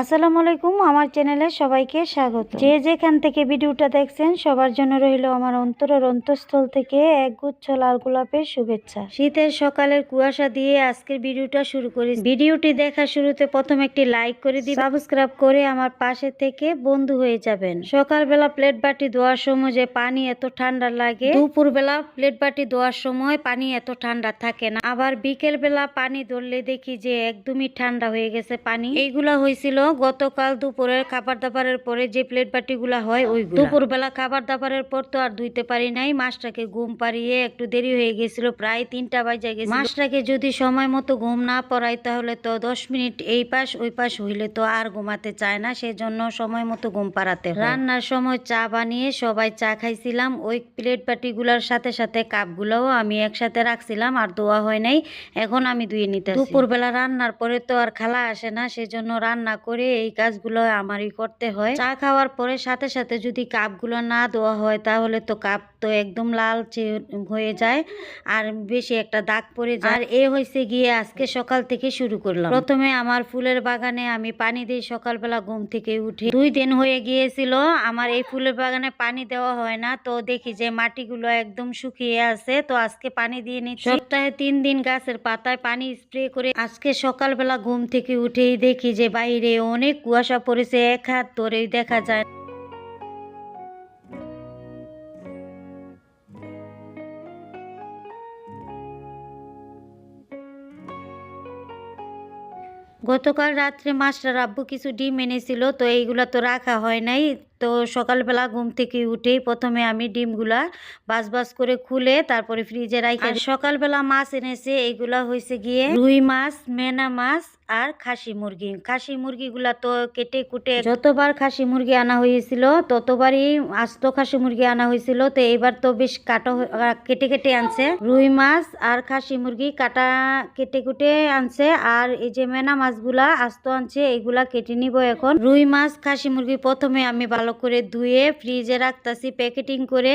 আসসালামু আলাইকুম, আমার চ্যানেলে সবাইকে স্বাগত। যে যেখান থেকে ভিডিওটা দেখছেন, সবার জন্য রইল আমার অন্তরের অন্তঃস্থল থেকে একগুচ্ছ লাল গোলাপের শুভেচ্ছা। শীতের সকালের কুয়াশা দিয়ে আজকের ভিডিওটা শুরু করি। ভিডিওটি দেখা শুরুতে প্রথম একটি লাইক করে দিন সাবস্ক্রাইব করে আমার পাশে থেকে বন্ধু হয়ে যাবেন। সকালবেলা প্লেট বাটি ধোয়ার সময় যে পানি এত ঠান্ডা লাগে, দুপুরবেলা প্লেট বাটি ধোয়ার সময় পানি এত ঠান্ডা থাকে না। আবার বিকেল বেলা পানি ধরলে দেখি যে একদমই ঠান্ডা হয়ে গেছে পানি। এইগুলা হয়েছিল গতকাল দুপুরের খাবার দাবারের পরে যে প্লেট বাটিগুলা হয় ওইগুলো। দুপুরবেলা খাবার দাবারের পর তো আর ধুইতে পারি নাই। মাছটাকে ঘুম পাড়িয়ে একটু দেরি হয়ে গেছিল, প্রায় তিনটা বাজে গেছে মাছটাকে যদি সময় মতো ঘুম না পড়াই তাহলে তো দশ মিনিট এই পাশ ওই পাশ হইলে তো আর ঘুমাতে চায় না। সেজন্য সময় মতো ঘুম পাড়াতে রান্নার সময় চা বানিয়ে সবাই চা খাইছিলাম। ওই প্লেট বাটিগুলোর সাথে সাথে কাপগুলোও আমি একসাথে রাখছিলাম, আর ধোয়া হয় নাই। এখন আমি ধুয়ে নিতে দুপুরবেলা রান্নার পরে তো আর খালা আসে না, সেজন্য রান্না করে এই কাজগুলো আমারই করতে হয়। চা খাওয়ার পরে সাথে সাথে যদি কাপগুলো না দেওয়া হয়, তাহলে তো কাপ তো একদম লালচে হয়ে যায় আর বেশি একটা দাগ পড়ে যায়। আর এ হয়েছে গিয়ে আজকে সকাল থেকে শুরু করলাম। প্রথমে আমার ফুলের বাগানে আমি পানি দিই সকালবেলা ঘুম থেকে উঠে দুই দিন হয়ে গিয়েছিল। আমার এই ফুলের বাগানে পানি দেওয়া হয় না। তো দেখি যে মাটিগুলো একদম শুকিয়ে আছে। তো আজকে পানি দিয়ে নিচ্ছি। সপ্তাহে তিন দিন গাছের পাতায় পানি স্প্রে করে আজকে সকালবেলা ঘুম থেকে উঠেই দেখি যে বাইরে অনেক কুয়াশা পড়েছে, এক হাত ধরেই দেখা যায় গতকাল রাত্রে মাস্টার আব্বু কিছু ডিম এনেছিল, তো এইগুলো তো রাখা হয় নাই। তো সকালবেলা ঘুম থেকে উঠেই প্রথমে আমি ডিমগুলা বাস বাস করে খুলে তারপরে ফ্রিজে রাখি সকালবেলা মাছ এনেছে এইগুলা হয়েছে গিয়ে রুই মাছ মেনা মাছ আর খাসি মুরগি। খাসি মুরগিগুলা তো কেটে কুটে যতবার খাসি মুরগি আনা হয়েছিল ততবারই আস্ত খাসি মুরগি আনা হয়েছিল তো এবার তো বেশ কাটা কেটে কেটে আনছে। রুই মাছ আর খাসি মুরগি কাটা কেটে কুটে আনছে আর এই যে মেনা মাছগুলা আস্ত আনছে এইগুলা কেটে নিব এখন। রুই মাছ খাসি মুরগি প্রথমে আমি ভালো করে ধুয়ে ফ্রিজে রাখতাছি প্যাকেটিং করে,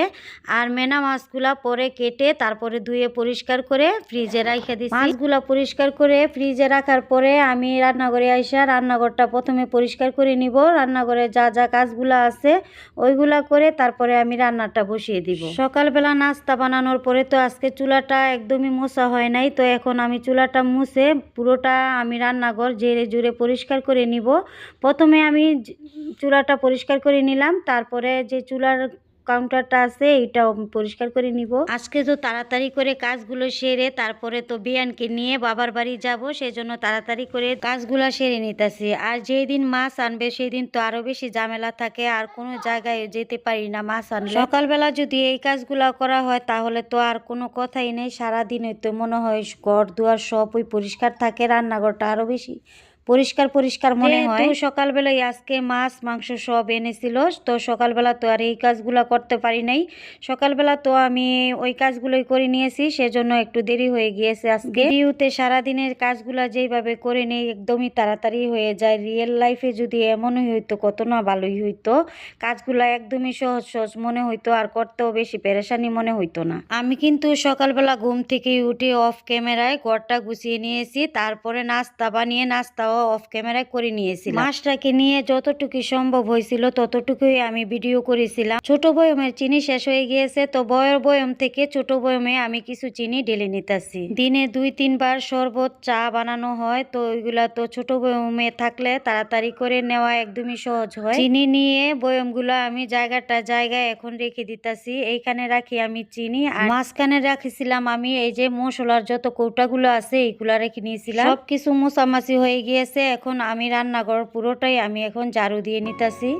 আর মেনা মাছগুলা পরে কেটে তারপরে ধুয়ে পরিষ্কার করে ফ্রিজে রাখে দিচ্ছি মাছগুলা পরিষ্কার করে ফ্রিজে রাখার পরে আমি রান্নাঘরে আইসা রান্নাঘরটা প্রথমে পরিষ্কার করে নিব। রান্নাঘরে যা যা কাজগুলা আছে, ওইগুলা করে তারপরে আমি রান্নাটা বসিয়ে দিব। সকালবেলা নাস্তা বানানোর পরে তো আজকে চুলাটা একদমই মোছা হয় নাই, তো এখন আমি চুলাটা মুছে পুরোটা আমি রান্নাঘর জেরে জুড়ে পরিষ্কার করে নিব। প্রথমে আমি চুলাটা পরিষ্কার করে নিলাম, তারপরে যে চুলার কাউন্টারটা আছে আমি পরিষ্কার করে নিব। আজকে তো তাড়াতাড়ি করে কাজগুলো সেরে, তারপরে তো বিয়ানকে নিয়ে বাবার বাড়ি যাব, সেজন্য তাড়াতাড়ি করে কাজগুলো সেরে নিতেছি। আর যেই দিন মাছ আনবে সেই দিন তো আরও বেশি ঝামেলা থাকে, আর কোনো জায়গায় যেতে পারি না মাছ আনলে। সকালবেলা যদি এই কাজগুলো করা হয়, তাহলে তো আর কোনো কথাই নেই, সারাদিন তো মনে হয় ঘর দুয়ার সবই পরিষ্কার থাকে, রান্নাঘরটা আরও বেশি পরিষ্কার পরিষ্কার মনে হয়। সকালবেলায় আজকে মাছ মাংস সব এনেছিল তো সকালবেলা তো আর এই কাজগুলো করতে পারি নাই। সকালবেলা তো আমি ওই কাজগুলোই করে নিয়েছি সেজন্য একটু দেরি হয়ে গিয়েছে আজকে। ভিডিওতে সারাদিনের কাজগুলো যেইভাবে করে নেই একদমই তাড়াতাড়ি হয়ে যায়। রিয়েল লাইফে যদি এমনই হইতো কত না ভালোই হইতো। কাজগুলো একদমই সহজ সহজ মনে হইতো আর করতেও বেশি পেরেশানি মনে হইতো না। আমি কিন্তু সকালবেলা ঘুম থেকে উঠে অফ ক্যামেরায় ঘরটা গুছিয়ে নিয়েছি তারপরে নাস্তা বানিয়ে অফ ক্যামেরায় করে নিয়েছি মাছটাকে নিয়ে যতটুকু সম্ভব হয়েছিল ততটুকুই আমি ভিডিও করেছিলাম। ছোট বয়মের চিনি শেষ হয়ে গিয়েছে, তো বয়ের বয়ম থেকে ছোট বয়মে আমি কিছু চিনি ঢেলে নিতেছি। দিনে দুই, তিনবার শরবত, চা বানানো হয়, তো ওইগুলা তো ছোট বয়মে থাকলে তাড়াতাড়ি করে নেওয়া একদমই সহজ হয়। চিনি নিয়ে বয়মগুলো আমি জায়গাটা জায়গায় এখন রেখে দিতাছি। এইখানে রাখি আমি চিনি আর মাঝখানে রাখিছিলাম আমি এই যে মশলার যত কৌটাগুলো আছে, এইগুলা রেখে নিয়েছিলাম। সবকিছু মোছামাছি হয়ে গিয়েছে এখন আমি রান্নাঘর পুরোটাই আমি এখন ঝাড়ু দিয়ে নিতাছি।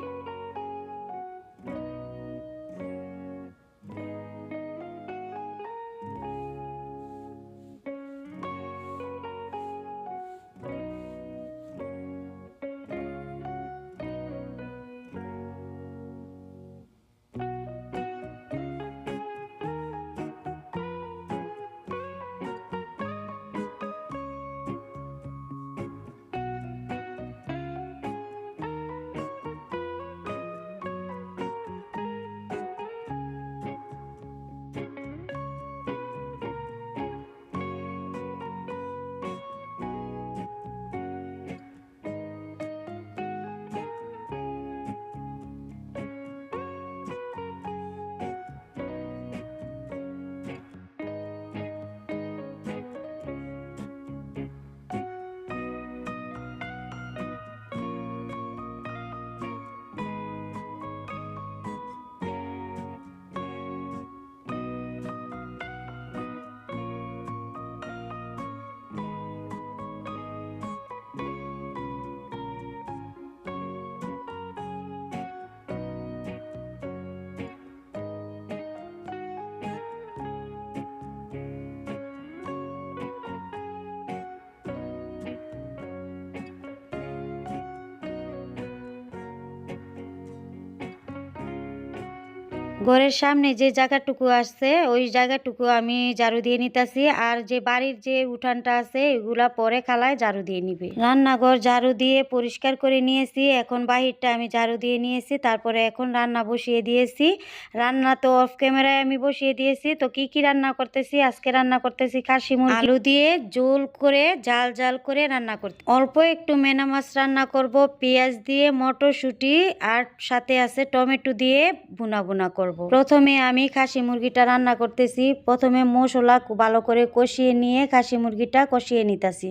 ঘরের সামনে যে জায়গাটুকু আসছে ওই জায়গাটুকু আমি ঝাড়ু দিয়ে নিতেছি। আর যে বাড়ির যে উঠানটা আছে, এগুলা পরে খালায় ঝাড়ু দিয়ে নিবে। রান্নাঘর ঝাড়ু দিয়ে পরিষ্কার করে নিয়েছি। এখন বাহিরটা আমি ঝাড়ু দিয়ে নিয়েছি। তারপরে এখন রান্না বসিয়ে দিয়েছি। রান্না তো অফ ক্যামেরায় আমি বসিয়ে দিয়েছি। তো কি কি রান্না করতেছি? আজকে রান্না করতেছি খাসি মুরগি। আলু দিয়ে জোল করে জাল জাল করে রান্না করতে। অল্প একটু মেনা মাছ রান্না করব, পেঁয়াজ দিয়ে, মটরশুঁটি, আর সাথে আছে টমেটো দিয়ে ভুনা ভুনা করব। প্রথমে আমি খাসি মুরগিটা রান্না করতেছি। প্রথমে মশলা ভালো করে কষিয়ে নিয়ে খাসি মুরগিটা কষিয়ে নিতেছি।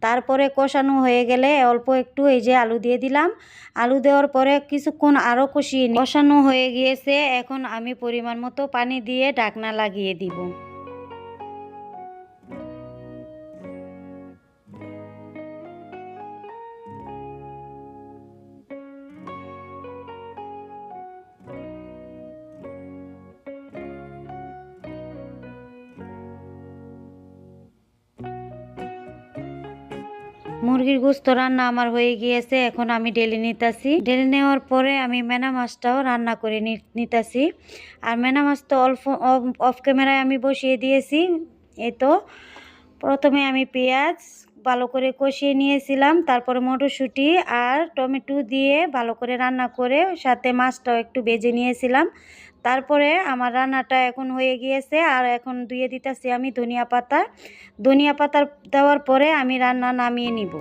তারপরে কষানো হয়ে গেলে অল্প একটু এই যে আলু দিয়ে দিলাম। আলু দেওয়ার পরে কিছুক্ষণ আরও কষিয়ে কষানো হয়ে গিয়েছে। এখন আমি পরিমাণ মতো পানি দিয়ে ঢাকনা লাগিয়ে দিব। মুরগির গোস্ত রান্না আমার হয়ে গিয়েছে, এখন আমি ডেলি নিতাছি। ডেলি নেওয়ার পরে আমি মেনা মাছটাও রান্না করে নিতাছি। আর মেনা মাছ তো অল্প অফ ক্যামেরায় আমি বসিয়ে দিয়েছি। এই তো, প্রথমে আমি পেঁয়াজ ভালো করে কষিয়ে নিয়েছিলাম, তারপরে মটরশুঁটি আর টমেটো দিয়ে ভালো করে রান্না করে সাথে মাছটাও একটু বেজে নিয়েছিলাম। তারপরে আমার রান্নাটা এখন হয়ে গিয়েছে, আর এখন ধুয়ে দিতেছি আমি ধনিয়া পাতা। ধনিয়া পাতা দেওয়ার পরে আমি রান্না নামিয়ে নিব।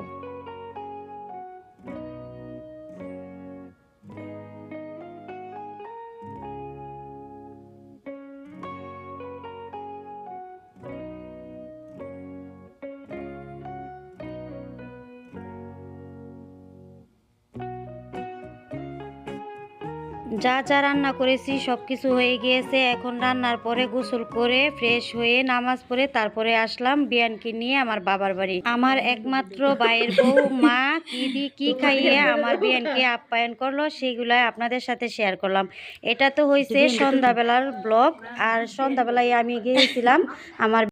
যা যা রান্না করেছি সব কিছু হয়ে গিয়েছে। এখন রান্নার পরে গোসল করে ফ্রেশ হয়ে নামাজ পড়ে তারপরে আসলাম বিয়ানকে নিয়ে আমার বাবার বাড়ি। আমার একমাত্র ভাইয়ের বউ মা কি দি কি খাইয়ে আমার বিয়ানকে আপ্যায়ন করল সেগুলাই আপনাদের সাথে শেয়ার করলাম। এটা তো হয়েছে সন্ধ্যাবেলার ব্লগ আর সন্ধ্যাবেলায় আমি গিয়েছিলাম আমার